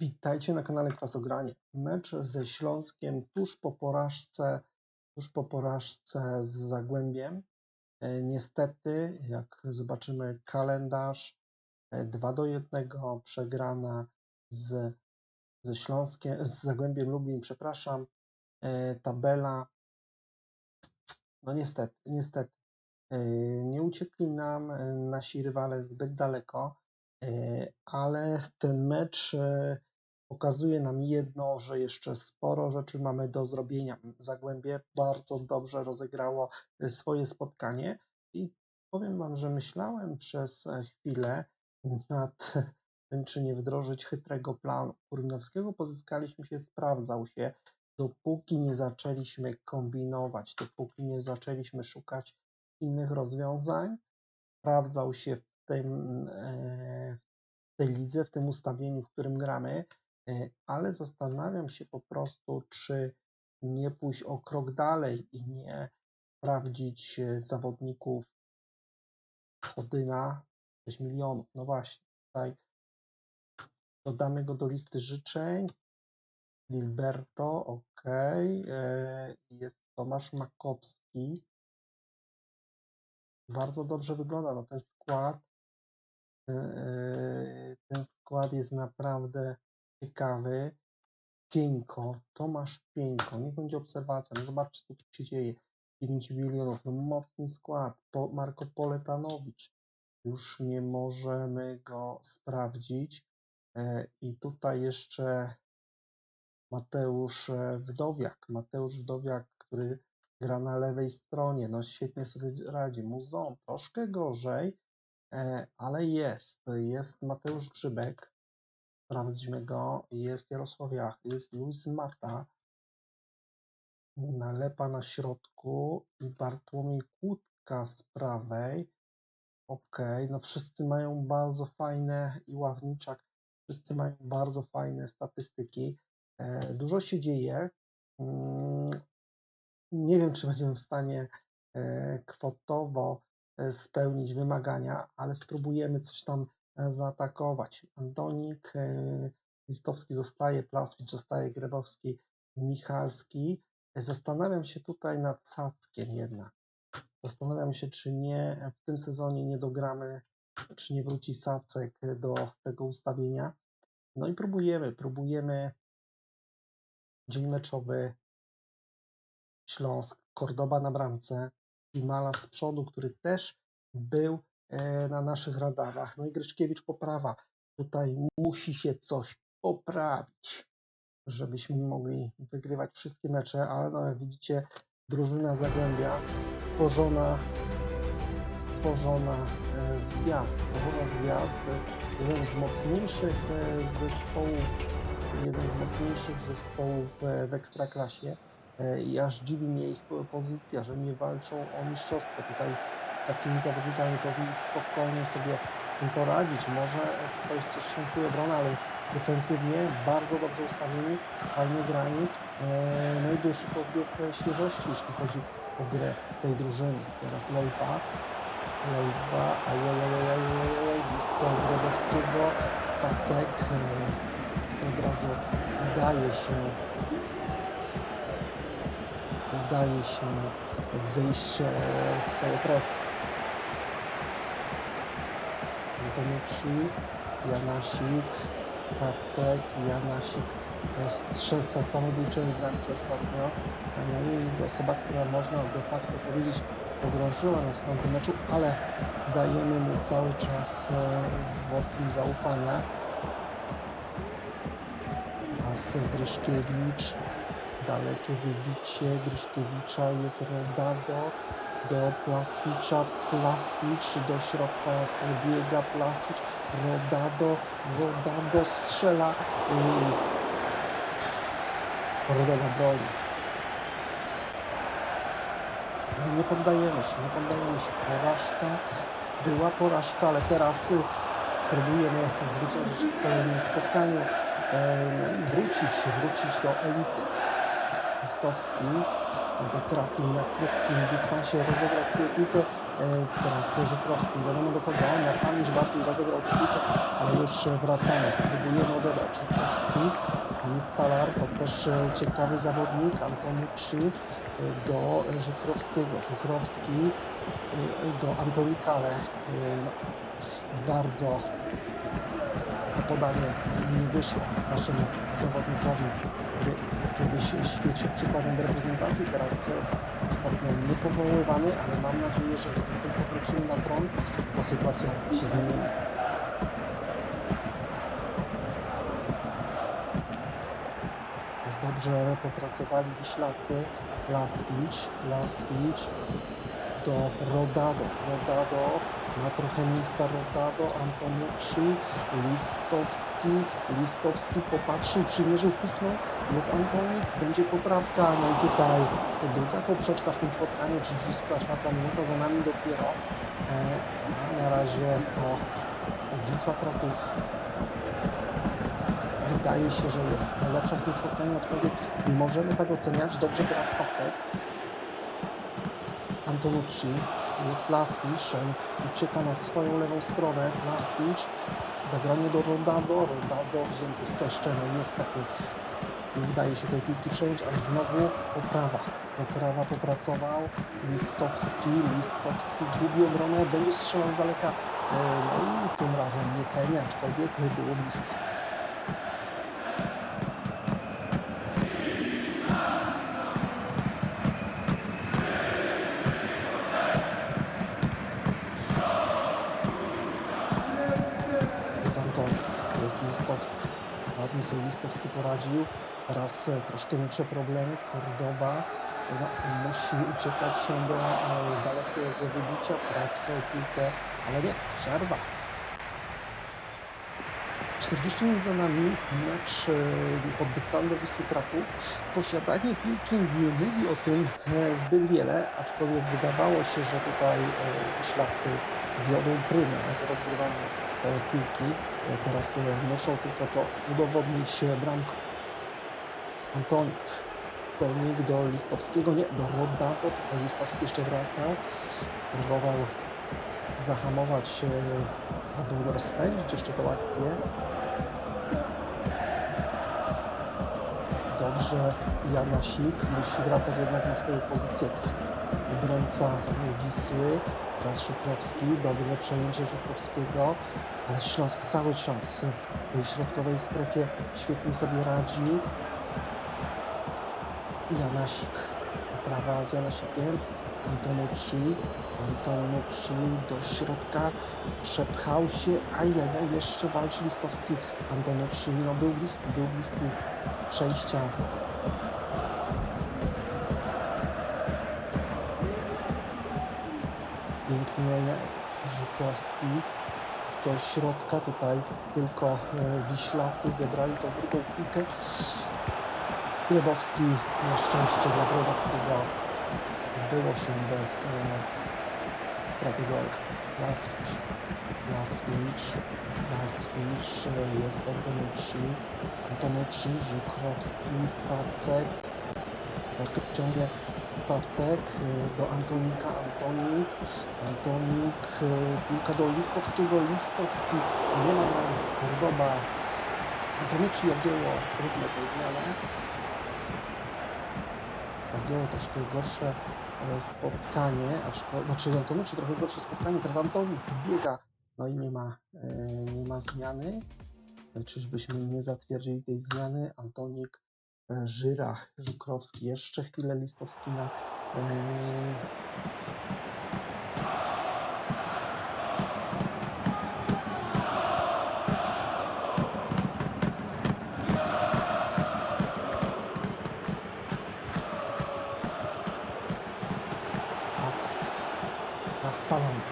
Witajcie na kanale Klasogranie. Mecz ze Śląskiem tuż po porażce, tuż po porażce z Zagłębiem. E, Niestety, jak zobaczymy kalendarz, e, 2 do 1 przegrana z, ze Śląskiem, z Zagłębiem Lublin, przepraszam. E, Tabela, no niestety, niestety. E, Nie uciekli nam e, nasi rywale zbyt daleko, e, ale ten mecz e, pokazuje nam jedno, że jeszcze sporo rzeczy mamy do zrobienia. Zagłębie bardzo dobrze rozegrało e, swoje spotkanie i powiem Wam, że myślałem przez e, chwilę nad tym, czy nie wdrożyć chytrego planu. Kurminowskiego pozyskaliśmy się, sprawdzał się, dopóki nie zaczęliśmy kombinować, dopóki nie zaczęliśmy szukać innych rozwiązań, sprawdzał się w tym, e, w tej lidze, w tym ustawieniu, w którym gramy, ale zastanawiam się po prostu, czy nie pójść o krok dalej i nie sprawdzić e, zawodników Chodyna 6 milionów. No właśnie, tutaj dodamy go do listy życzeń. Gilberto, ok. Jest Tomasz Makowski. Bardzo dobrze wygląda no, ten skład. e, Ten skład jest naprawdę ciekawy. Pieńko, Tomasz Pieńko, niech będzie obserwacja. No zobaczcie, co tu się dzieje. 9 milionów, no mocny skład. Po, Marko Poletanowicz, już nie możemy go sprawdzić. E, I tutaj jeszcze Mateusz e, Wdowiak. Mateusz Wdowiak, który gra na lewej stronie. No świetnie sobie radzi. Muzon troszkę gorzej, e, ale jest. Jest Mateusz Grzybek. Sprawdźmy go. Jest Jarosław. Jest Luis Mata. Nalepa na środku i Bartłomiej Kłódka z prawej. Ok, no wszyscy mają bardzo fajne i Ławniczak, wszyscy mają bardzo fajne statystyki. E, Dużo się dzieje. Mm, Nie wiem, czy będziemy w stanie e, kwotowo e, spełnić wymagania, ale spróbujemy coś tam zaatakować. Antonik, e, Listowski zostaje, Plaswicz zostaje, Grebowski, Michalski. Zastanawiam się tutaj nad Sackiem jednak. Zastanawiam się, czy nie w tym sezonie nie dogramy, czy nie wróci Sacek do tego ustawienia. No i próbujemy, próbujemy dzień meczowy Śląsk, Kordoba na bramce i Mala z przodu, który też był na naszych radarach. No i Gryczkiewicz poprawa. Tutaj musi się coś poprawić, żebyśmy mogli wygrywać wszystkie mecze, ale no jak widzicie, drużyna Zagłębia stworzona, stworzona e, z gwiazd, stworzona z gwiazd, e, jeden z mocniejszych e, zespołów, jeden z mocniejszych zespołów e, w Ekstraklasie e, i aż dziwi mnie ich po- pozycja, że nie walczą o mistrzostwo. Tutaj takimi zawodnikami powinni spokojnie sobie z tym poradzić. Może tutaj też szwankuje obrona, ale defensywnie bardzo dobrze ustawieni, fajnie grani. E, No i duży podbieg e, świeżości, jeśli chodzi o grę tej drużyny. Teraz Lejpa. Lejpa, ajajajajajajaj, blisko Grodowskiego. Stacek e, od razu udaje się udaje się wyjść e, z tej presji. Antonucci, Janasik, Tacek, Janasik, e, strzelca samobójczej bramki ostatnio. E, No i osoba, która można de facto powiedzieć pogrążyła nas w tamtym meczu, ale dajemy mu cały czas e, wotum zaufania. Teraz Gryszkiewicz, dalekie wybicie Gryszkiewicza, jest Rodado do Plaswicza, Plaswicz do środka zbiega Plaswicz, Rodado, Rodado strzela i Rodada broni. No Nie poddajemy się, nie poddajemy się. Porażka, była porażka, ale teraz y, próbujemy zwyciężyć w kolejnym spotkaniu, wrócić, wrócić do elity. Listowski jakby trafi na krótkim dystansie rozegrać sobie piłkę. E, teraz Żukrowski, wiadomo do kogo, na pamięć bardziej rozegrał piłkę, ale już wracamy. Próbujemy odebrać Żukrowski. Żukrowski, Nic Talar to też e, ciekawy zawodnik, Antoni 3 do e, Żukrowskiego, Żukrowski do Antonika, ale e, no, bardzo to podanie nie wyszło naszemu zawodnikowi, świecił przykładem reprezentacji, teraz e, ostatnio niepowoływany, ale mam nadzieję, że gdy tylko wrócimy na tron, sytuacja się zmieni. Jest dobrze popracowali Wiślacy, Lasicz, Lasicz do Rodado, Rodado ma trochę miejsca Rodado, Antonucci, Listowski, Listowski popatrzył, przymierzył, puchnął, jest Antonik, będzie poprawka, no i tutaj druga poprzeczka w tym spotkaniu, 34 minuta za nami dopiero, e, na razie to Wisła Kraków wydaje się, że jest najlepsza w tym spotkaniu, aczkolwiek nie możemy tak oceniać. Dobrze teraz Sacek. Antonucci. Jest Plaswicz. On ucieka na swoją lewą stronę. Plaswicz. Zagranie do Rodado. Rodado wzięty w kleszcze. No niestety nie udaje się tej piłki przejąć, ale znowu poprawa. Poprawa popracował. Listowski. Listowski gubi obronę. Będzie strzelał z daleka. E, No i tym razem nie cenię, aczkolwiek było blisko. Ładnie sobie Listowski poradził. Teraz e, troszkę większe problemy. Cordoba no, musi uciekać się do e, dalekiego wybicia, pracuje piłkę, ale nie, przerwa. 40 minut za nami, mecz e, pod dyktando Wisły Kraków. Posiadanie piłki nie mówi o tym zbyt wiele, aczkolwiek wydawało się, że tutaj Śladcy wiodą prymę w rozgrywaniu piłki. E, Teraz e, muszą tylko to udowodnić e, bramką. Antonik. Pełnik do Listowskiego, nie, do Rodato. Tutaj Listowski jeszcze wracał. Próbował zahamować, e, albo rozpędzić jeszcze tą akcję. Dobrze, Janasik musi wracać jednak na swoją pozycję. Obrońca Wisły, teraz Żukrowski, dobre przejęcie Żukrowskiego, ale Śląsk cały czas w tej środkowej strefie świetnie sobie radzi. Janasik, prawa z Janasikiem, Antonucci, Antonucci do środka, przepchał się, ajajaj, jeszcze walczy Listowski, Antonucci, no był bliski, był bliski przejścia. Pięknie Żukowski do środka, tutaj tylko e, Wiślacy zebrali tą drugą piłkę. Glebowski, na szczęście dla Glebowskiego było się bez e, straty gola. Laswicz, Laswicz, Laswicz, e, jest Antonucci, Antonucci, Żukrowski, troszkę ciągnie Cacek e, do Antonika, Antonik, Antonik, e, piłka do Listowskiego, Listowski, nie ma bramki, Cordoba, Antonucci odjęło, zróbmy tę zmianę. Odjęło troszkę gorsze e, spotkanie, aczkolwiek, znaczy Antonucci trochę gorsze spotkanie, teraz Antonik biega, no i nie ma, e, nie ma zmiany. E, Czyżbyśmy nie zatwierdzili tej zmiany? Antonik, e, Żyra, Żukrowski, jeszcze chwilę Listowski na e, Pacek, na.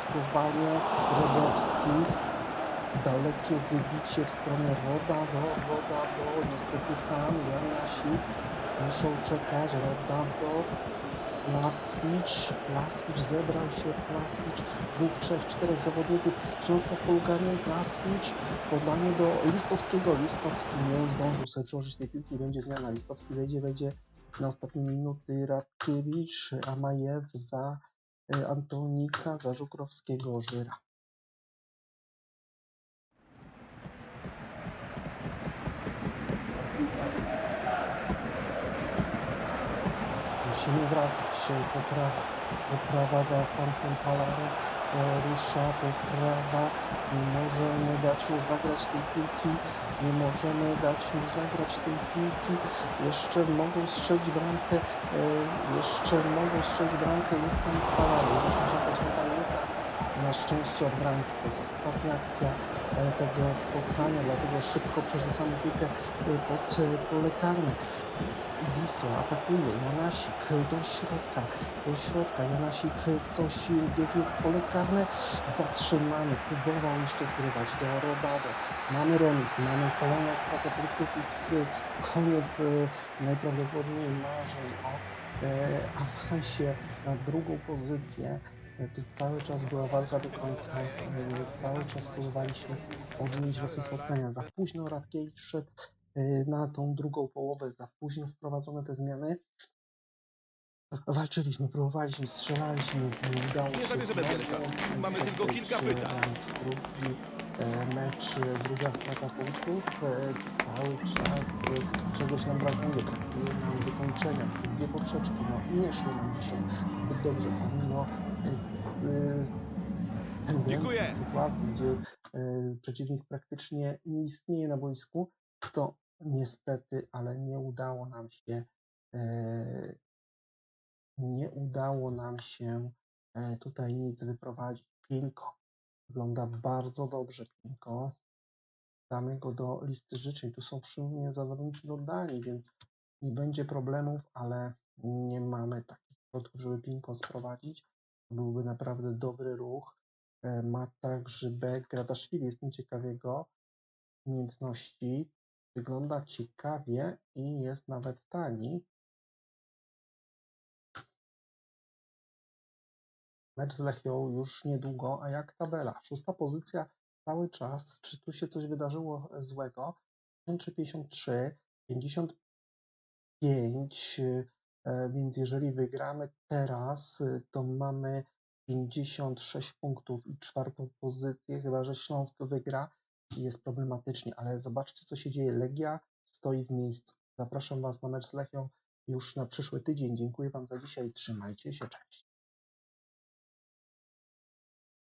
Dośrodkowanie, Redowski, dalekie wybicie w stronę Roda. Do, Roda do, niestety sam, Janasik, muszą czekać, Roda do, Plaswicz, Plaswicz zebrał się, Plaswicz, dwóch, trzech, czterech zawodników. Śląska w polu karnym, Plaswicz, podanie do Listowskiego, Listowski nie zdążył sobie przełożyć. Tej piłki, będzie zmiana, Listowski zejdzie, wejdzie na ostatnie minuty. Radkiewicz, a Majew za Antonika, za Żukrowskiego, Żyra. Musimy wracać się, poprawa, poprawa za Samcem Palarę, rusza, poprawa, nie możemy dać mu zagrać tej piłki, nie możemy dać mu zagrać tej piłki, jeszcze mogą strzelić bramkę, e, jeszcze mogą strzelić bramkę, jest jest 89 minuta, na szczęście od bramki, to jest ostatnia akcja e, tego spotkania, dlatego szybko przerzucamy piłkę e, pod e, pole karne. Wisła atakuje, Janasik do środka, do środka, Janasik coś biegnie w pole karne, zatrzymany, próbował jeszcze zgrywać do Rodado. Mamy remis, mamy kolejną stratę punktów i koniec najprawdopodobniej marzeń o awansie na drugą pozycję. E, Tu cały czas była walka do końca, e, cały czas próbowaliśmy odmienić losy spotkania. Za późno Radkiewicz szedł y, na tą drugą połowę za późno wprowadzone te zmiany. Walczyliśmy, próbowaliśmy, strzelaliśmy, nie udało Nie się. zabierzemy wiele czasu. Mamy tylko kilka pytań. Drugi e, mecz, e, druga strata punktów. e, Cały czas e, czegoś nam brakuje, brakuje nam wykończenia. Dwie poprzeczki, no i nie szło nam dzisiaj dobrze, pomimo e, e, Dziękuję. sytuacji, gdzie e, przeciwnik praktycznie nie istnieje na boisku, to niestety, ale nie udało nam się e, nie udało nam się e, tutaj nic wyprowadzić. Pinko wygląda bardzo dobrze, Pinko. Damy go do listy życzeń. Tu są przy mnie zawodnicy dodani, więc nie będzie problemów, ale nie mamy takich środków, żeby Pinko sprowadzić. Byłby naprawdę dobry ruch. E, Ma także Grzybek, Gradaszwili, jestem ciekaw jego umiejętności. Wygląda ciekawie i jest nawet tani. Mecz z Lechią już niedługo, a jak tabela? Szósta pozycja cały czas. Czy tu się coś wydarzyło złego? 53, 55, e, więc jeżeli wygramy teraz, e, to mamy 56 punktów i czwartą pozycję, chyba że Śląsk wygra i jest problematycznie, ale zobaczcie co się dzieje. Legia stoi w miejscu. Zapraszam Was na mecz z Lechią już na przyszły tydzień. Dziękuję Wam za dzisiaj. Trzymajcie się, cześć.